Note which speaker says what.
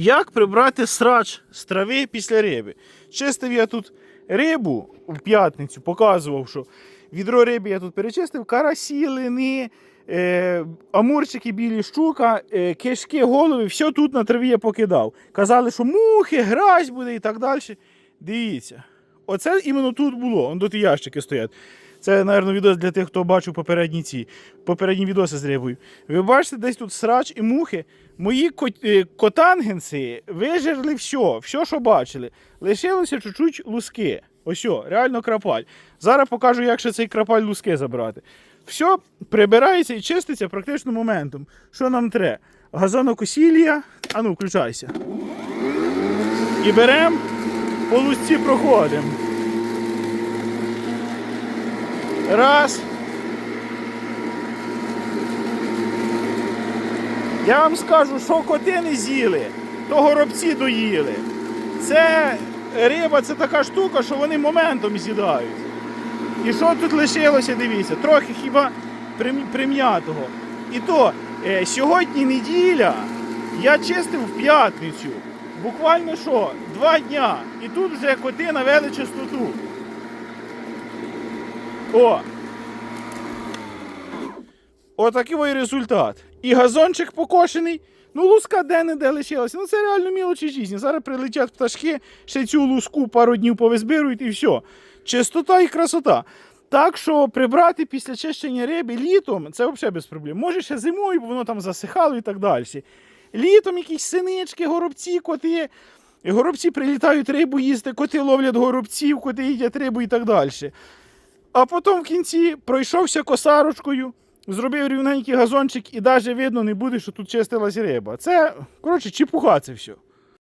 Speaker 1: Як прибрати срач з трави після риби? Чистив я тут рибу в п'ятницю, показував, що відро риби я тут перечистив, карасі, лини, е, амурчики, білі щука, е, кишки, голови, все тут на траві я покидав. Казали, що мухи, гразь буде і так далі. Дивіться, оце іменно тут було. Он тут ящики стоять. Це, мабуть, відос для тих, хто бачив попередні ці, попередні відоси з рибою. Ви бачите, десь тут срач і мухи. Мої е, котангенси вижерли все, все, що бачили. Лишилося чуть-чуть луски. Ось, реально крапаль. Зараз покажу, як ще цей крапаль луски забрати. Все прибирається і чиститься практично моментом. Що нам треба? Газонокосілія. А ну, включайся. І беремо, по лусці проходимо. Раз. Я вам скажу, що коти не з'їли, то горобці доїли. Це риба, це така штука, що вони моментом з'їдають. І що тут лишилося, дивіться, трохи хіба прим'ятого. І то е, сьогодні неділя, я чистив в п'ятницю. Буквально що, два дня. І тут вже коти навели чистоту. О! Отакий результат. І газончик покошений. Ну, луска де-не-де лишилася. Ну це реально мілочі житті. Зараз прилетять пташки, ще цю луску пару днів повизбирують і все. Чистота і красота. Так що прибрати після чищення риби літом це взагалі без проблем. Може ще зимою, бо воно там засихало і так далі. Літом якісь синички, горобці, коти. Горобці прилітають рибу їсти, коти ловлять горобців, коти їдять рибу і так далі. А потім в кінці пройшовся косарочкою, зробив рівненький газончик і навіть видно не буде, що тут чистилась риба. Це, коротше, чепуха це все.